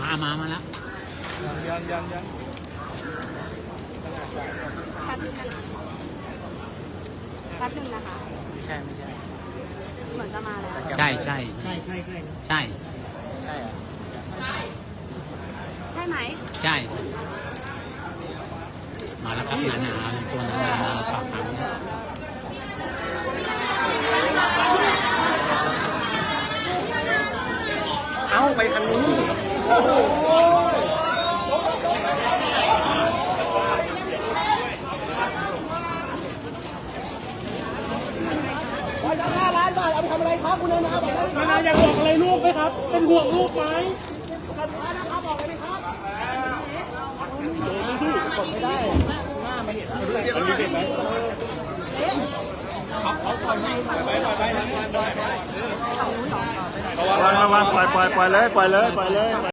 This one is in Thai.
มามามาแล้วยังยังยังแป๊บนึงนะคะแป๊บนึงนะคะ ไม่ใช่ไม่ใช่ เหมือนจะมาแล้ว ใช่ใช่ใช่ใช่ใช่ใช่ใช่อะใช่ไหม ใช่ มาแล้วครับนานาตัวนานามาฝากขังเอ้าไปทางนู้น นานาอยากบอกอะไรลูกไหมครับ เป็นห่วงลูกไหมระวังระวังปล่อยปล่อยปล่อยเลยปล่อยเลยปล่อยเลย